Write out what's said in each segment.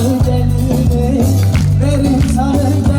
Sarı delini Verin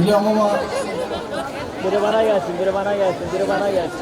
Biliyorum ama Biri bana gelsin, biri bana gelsin, biri bana gelsin.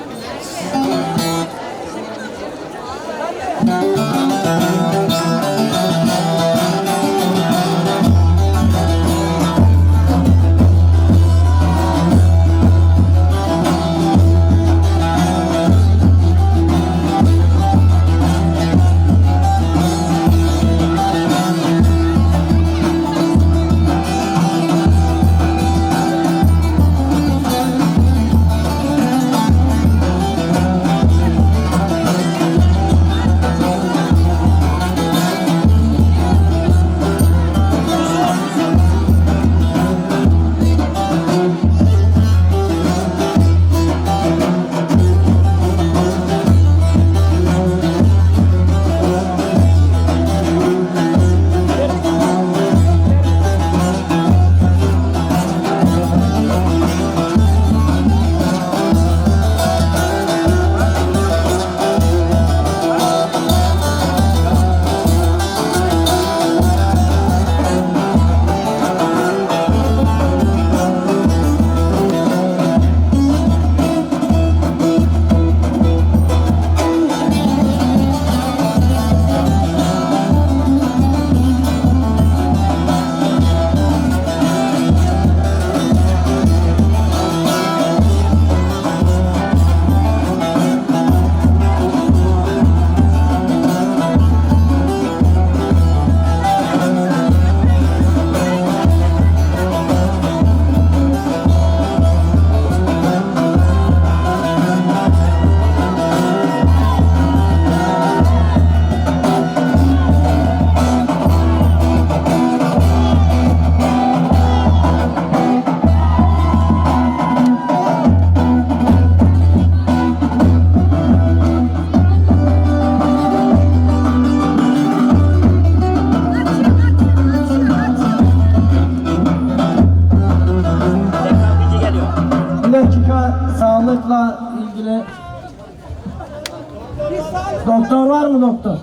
Mı doktor?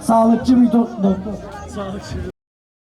Sağlıkçı bir do- doktor. Sağlık